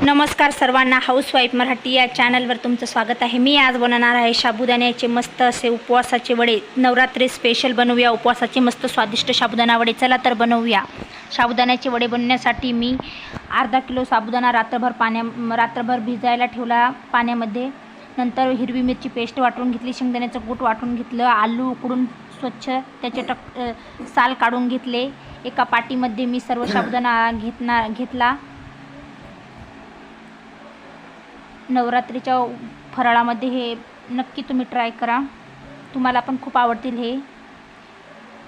नमस्कार सर्वांना. हाऊसवाईफ मराठी या चॅनलवर तुमचं स्वागत आहे. मी आज बनवणार आहे साबुदाण्याचे मस्त असे उपवासाचे वडे. नवरात्री स्पेशल बनवूया. उपवासाचे मस्त स्वादिष्ट साबुदाणा वडे. चला तर बनवूया. साबुदाण्याचे वडे बनवण्यासाठी मी अर्धा किलो साबुदाणा रात्रभर पाण्या रात्रभर भिजायला ठेवला पाण्यामध्ये. नंतर हिरवी मिरची पेस्ट वाटून घेतली. शेंगदाण्याचं कूट वाटून घेतलं. आलू उकडून स्वच्छ त्याचे टक साल काढून घेतले. एका पाटीमध्ये मी सर्व साबुदाणा घेतना घेतला. नवरात्रीच्या फराळामध्ये हे नक्की तुम्ही ट्राय करा. तुम्हाला पण खूप आवडतील हे.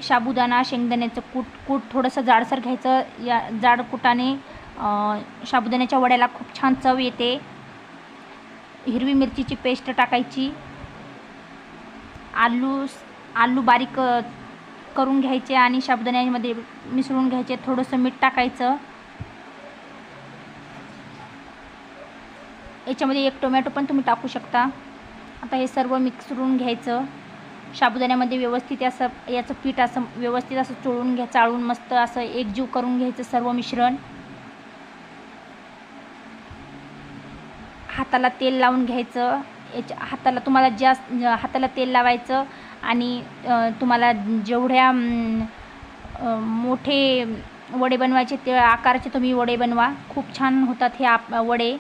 साबुदाणा शेंगदाण्याचं कूट कूट थोडंसं जाडसर घ्यायचं. या जाड कुटाने साबुदाण्याच्या वड्याला खूप छान चव येते. हिरवी मिरचीची पेस्ट टाकायची. आलू आलू बारीक करून घ्यायचे आणि साबुदाण्यामध्ये मिसळून घ्यायचे. थोडंसं मीठ टाकायचं. याच्यामध्ये एक टोमॅटो पण तुम्ही टाकू शकता. आता हे सर्व मिक्स करून घ्यायचं. साबुदाण्यामध्ये व्यवस्थित असं याचं पीठ असं व्यवस्थित असं चोळून घ्या चाळून मस्त असं एकजीव करून घ्यायचं सर्व मिश्रण. हाताला तेल लावून घ्यायचं. याच्या हाताला तुम्हाला जास्त हाताला तेल लावायचं आणि तुम्हाला जेवढ्या मोठे वडे बनवायचे ते आकाराचे तुम्ही वडे बनवा. खूप छान होतात हे आप वडे.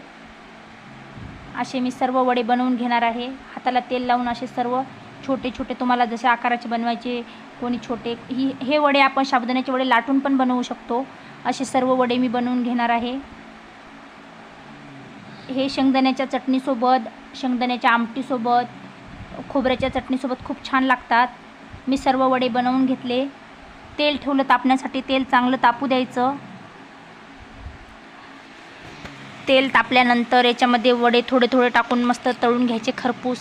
असे मी सर्व वडे बनवून घेणार आहे. हाताला तेल लावून असे सर्व छोटे छोटे तुम्हाला जसे आकाराचे बनवायचे कोणी छोटे ही हे वडे आपण साबुदाण्याचे वडे लाटून पण बनवू शकतो. असे सर्व वडे मी बनवून घेणार आहे. हे शेंगदाण्याच्या चटणीसोबत शेंगदाण्याच्या आमटीसोबत खोबऱ्याच्या चटणीसोबत खूप छान लागतात. मी सर्व वडे बनवून घेतले. तेल ठेवलं तापण्यासाठी तेल चांगलं तापू द्यायचं. तेल तापल्यानंतर याच्यामध्ये वडे थोडे थोडे टाकून मस्त तळून घ्यायचे खरपूस.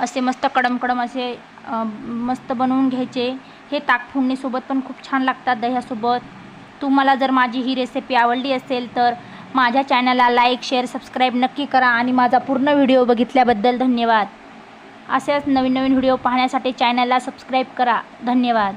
असे मस्त कडम कडम असे मस्त बनवून घ्यायचे. हे ताक फोडणीसोबत पण खूप छान लागतात दह्यासोबत. तुम्हाला जर माझी ही रेसिपी आवडली असेल तर माझ्या चॅनलला लाईक शेअर सबस्क्राईब नक्की करा आणि माझा पूर्ण व्हिडिओ बघितल्याबद्दल धन्यवाद. असेच नवीन नवीन व्हिडिओ पाहण्यासाठी चॅनलला सबस्क्राईब करा. धन्यवाद.